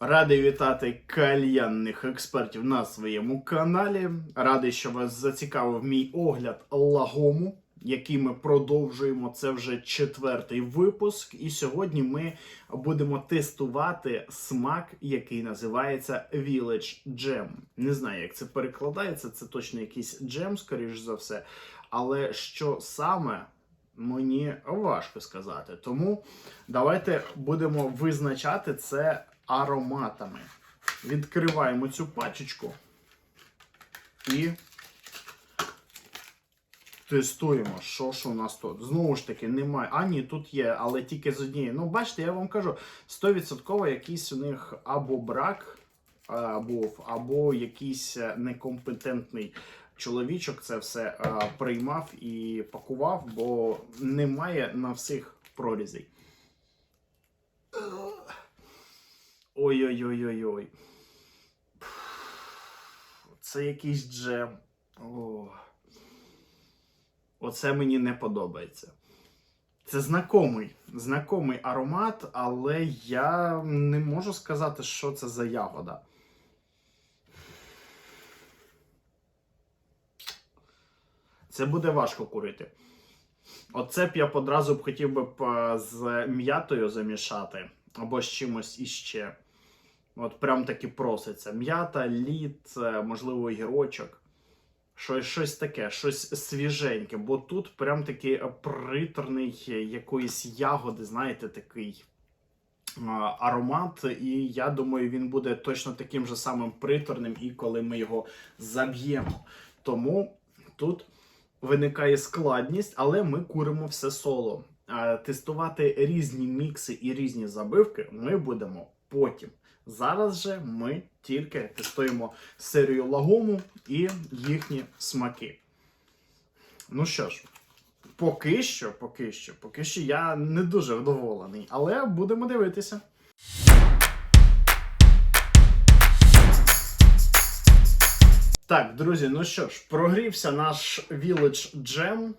Радий вітати кальянних експертів на своєму каналі. Радий, що вас зацікавив мій огляд лагому, який ми продовжуємо. Це вже четвертий випуск. І сьогодні ми будемо тестувати смак, який називається Village Jam. Не знаю, як це перекладається. Це точно якийсь джем, скоріш за все. Але що саме мені важко сказати. Тому давайте будемо визначати це ароматами. Відкриваємо цю пачечку і тестуємо, що ж у нас тут. Знову ж таки, немає. А, ні, тут є, але тільки з однієї. Ну, бачите, я вам кажу, 100% якийсь у них або брак, а, був, або якийсь е, некомпетентний чоловічок це все а, приймав і пакував, бо немає на всіх прорізей. Ой-ой-ой-ой-ой. Це якийсь джем. О. Оце мені не подобається. Це знакомий, знакомий аромат, але я не можу сказати, що це за ягода. Це буде важко курити. Оце б я одразу б хотів би е, з м'ятою замішати або з чимось іще. От прям таки проситься. М'ята, лід, е, можливо, огірочок. Щось, щось таке, щось свіженьке, бо тут прям такий приторний якоїсь ягоди, знаєте, такий аромат. І я думаю, він буде точно таким же самим приторним, і коли ми його заб'ємо. Тому тут виникає складність, але ми куримо все соло. Тестувати різні мікси і різні забивки ми будемо потім. Зараз же ми тільки тестуємо серію лагому і їхні смаки. Ну що ж, поки що, поки що, поки що я не дуже вдоволений, але будемо дивитися. Так, друзі, ну що ж, прогрівся наш Village Jam.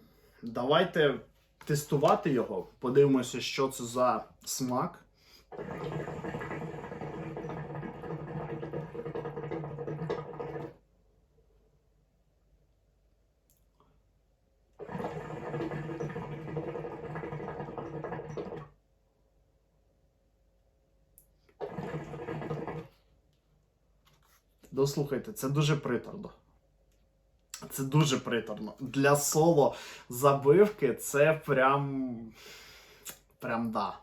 Давайте тестувати його. Подивимося, що це за смак. Дослухайте, це дуже приторно. Це дуже приторно. Для соло забивки це прям. Прям да.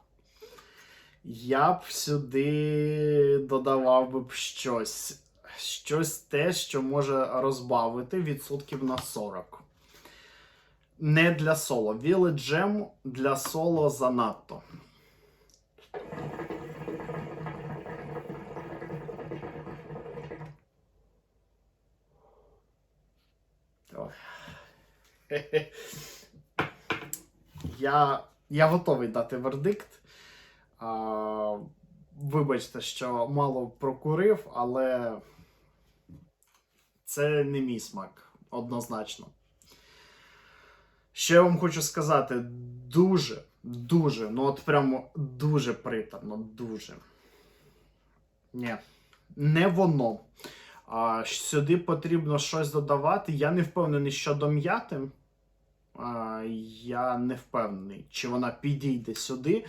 Я б сюди додавав би б щось. Щось те, що може розбавити відсотків на 40. Не для соло. Jam для соло занадто. Я, я готовий дати вердикт. А, вибачте, що мало прокурив, але це не мій смак, однозначно. Що я вам хочу сказати, дуже, дуже, ну от прямо дуже приторно, дуже. Ні, не воно. А, сюди потрібно щось додавати. Я не впевнений щодо м'яти. Я не впевнений, чи вона підійде сюди.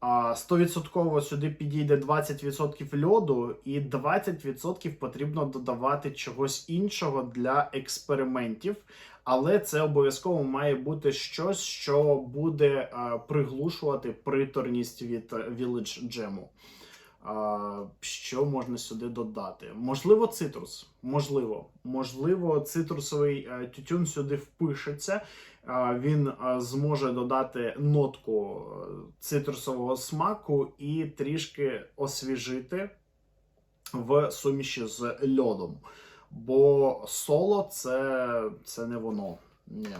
А, 100% сюди підійде 20% льоду, і 20% потрібно додавати чогось іншого для експериментів. Але це обов'язково має бути щось, що буде приглушувати приторність від е, Village Jam. Що можна сюди додати? Можливо, цитрус. Можливо, можливо, цитрусовий е, тютюн сюди впишеться. Він е, зможе додати нотку е, цитрусового смаку і трішки освіжити в суміші з льодом. Бо соло це, це не воно. Ні.